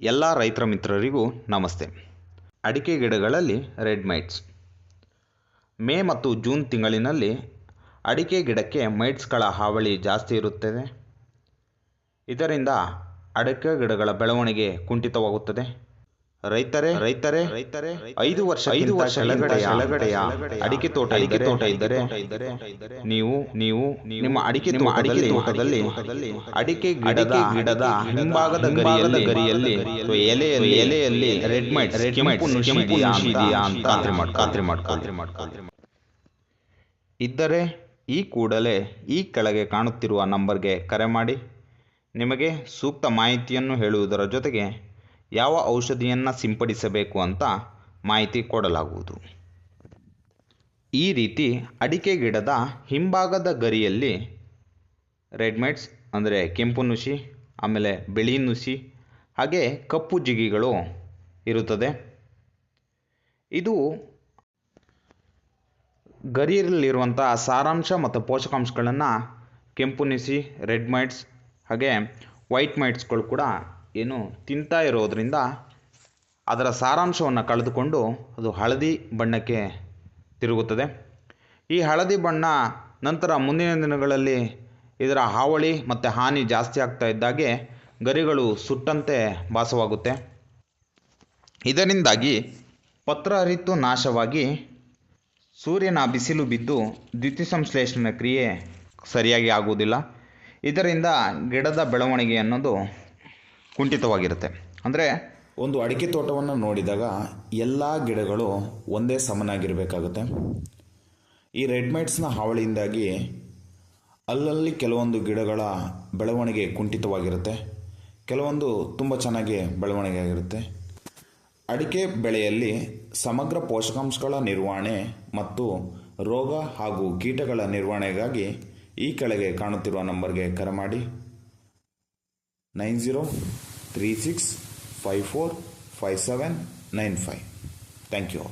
ಎಲ್ಲ ರೈತರ ಮಿತ್ರರಿಗೂ ನಮಸ್ತೆ. ಅಡಿಕೆ ಗಿಡಗಳಲ್ಲಿ ರೆಡ್ ಮೈಟ್ಸ್. ಮೇ ಮತ್ತು ಜೂನ್ ತಿಂಗಳಿನಲ್ಲಿ ಅಡಿಕೆ ಗಿಡಕ್ಕೆ ಮೈಟ್ಸ್ಗಳ ಹಾವಳಿ ಜಾಸ್ತಿ ಇರುತ್ತದೆ. ಇದರಿಂದ ಅಡಿಕೆ ಗಿಡಗಳ ಬೆಳವಣಿಗೆ ಕುಂಠಿತವಾಗುತ್ತದೆ. ರೈತರೇ ರೈತರೇ ರೈತರೇ ಐದು ವರ್ಷ ಐದು ವರ್ಷ ಕೆಳಗಡೆಯ ಅಡಿಕೆ ತೋಟ ಅಡಿಕೆ ತೋಟ ಇದ್ದರೆ ನೀವು ನೀವು ನಿಮ್ಮ ಅಡಿಕೆ ನಿಮ್ಮ ಅಡಿಕೆ ತೋಟದಲ್ಲಿ ಅಡಿಕೆ ಗಿಡದ ಗಿಡದ ಹಿಂಭಾಗದ ಗರಿಯಲ್ಲಿ ಗರಿಯಲ್ಲಿ ಎಲೆಯಲ್ಲಿ ಎಲೆಯಲ್ಲಿ ರೆಡ್ ಮೈಟ್ ಕೆಂಪು ನುಷಿ ಇದೆಯಾ ಅಂತ ಖಾತ್ರಿ ಮಾಡಿ ಖಾತ್ರಿ ಮಾಡಿ ಖಾತ್ರಿ ಮಾಡಿ ಖಾತ್ರಿ ಮಾಡಿ ಇದ್ದರೆ ಈ ಕೂಡಲೇ ಈ ಕೆಳಗೆ ಕಾಣುತ್ತಿರುವ ನಂಬರ್ಗೆ ಕರೆ ಮಾಡಿ. ನಿಮಗೆ ಸೂಕ್ತ ಮಾಹಿತಿಯನ್ನು ಹೇಳುವುದರ ಜೊತೆಗೆ ಯಾವ ಔಷಧಿಯನ್ನು ಸಿಂಪಡಿಸಬೇಕು ಅಂತ ಮಾಹಿತಿ ಕೊಡಲಾಗುವುದು. ಈ ರೀತಿ ಅಡಿಕೆ ಗಿಡದ ಹಿಂಭಾಗದ ಗರಿಯಲ್ಲಿ ರೆಡ್ ಮೈಟ್ಸ್ ಅಂದರೆ ಕೆಂಪು ನುಸಿ, ಆಮೇಲೆ ಬಿಳಿ ನುಸಿ, ಹಾಗೆ ಕಪ್ಪು ಜಿಗಿಗಳು ಇರುತ್ತದೆ. ಇದು ಗರಿಯಲ್ಲಿರುವಂಥ ಸಾರಾಂಶ ಮತ್ತು ಪೋಷಕಾಂಶಗಳನ್ನು ಕೆಂಪು ನುಸಿ, ರೆಡ್ ಮೈಟ್ಸ್ ಹಾಗೆ ವೈಟ್ ಮೈಟ್ಸ್ಗಳು ಕೂಡ ಏನು ತಿಂತಾ ಇರೋದರಿಂದ ಅದರ ಸಾರಾಂಶವನ್ನು ಕಳೆದುಕೊಂಡು ಅದು ಹಳದಿ ಬಣ್ಣಕ್ಕೆ ತಿರುಗುತ್ತದೆ. ಈ ಹಳದಿ ಬಣ್ಣ ನಂತರ ಮುಂದಿನ ದಿನಗಳಲ್ಲಿ ಇದರ ಹಾವಳಿ ಮತ್ತು ಹಾನಿ ಜಾಸ್ತಿ ಆಗ್ತಾ ಇದ್ದಾಗೆ ಗರಿಗಳು ಸುಟ್ಟಂತೆ ಭಾಸವಾಗುತ್ತೆ. ಇದರಿಂದಾಗಿ ಪತ್ರ ಹರಿತು ನಾಶವಾಗಿ ಸೂರ್ಯನ ಬಿಸಿಲು ಬಿದ್ದು ದ್ಯುತಿಸಂಶ್ಲೇಷಣೆ ಕ್ರಿಯೆ ಸರಿಯಾಗಿ ಆಗುವುದಿಲ್ಲ. ಇದರಿಂದ ಗಿಡದ ಬೆಳವಣಿಗೆ ಅನ್ನೋದು ಕುಂಠಿತವಾಗಿರುತ್ತೆ. ಅಂದರೆ ಒಂದು ಅಡಿಕೆ ತೋಟವನ್ನು ನೋಡಿದಾಗ ಎಲ್ಲ ಗಿಡಗಳು ಒಂದೇ ಸಮನಾಗಿರಬೇಕಾಗುತ್ತೆ. ಈ ರೆಡ್ ಮೈಟ್ಸ್ನ ಹಾವಳಿಯಿಂದಾಗಿ ಅಲ್ಲಲ್ಲಿ ಕೆಲವೊಂದು ಗಿಡಗಳ ಬೆಳವಣಿಗೆ ಕುಂಠಿತವಾಗಿರುತ್ತೆ. ಕೆಲವೊಂದು ತುಂಬ ಚೆನ್ನಾಗಿ ಬೆಳವಣಿಗೆ ಆಗಿರುತ್ತೆ. ಅಡಿಕೆ ಬೆಳೆಯಲ್ಲಿ ಸಮಗ್ರ ಪೋಷಕಾಂಶಗಳ ನಿರ್ವಹಣೆ ಮತ್ತು ರೋಗ ಹಾಗೂ ಕೀಟಗಳ ನಿರ್ವಹಣೆಗಾಗಿ ಈ ಕೆಳಗೆ ಕಾಣುತ್ತಿರುವ ನಂಬರ್ಗೆ ಕರೆ ಮಾಡಿ. Nine zero 36545795. Thank you all.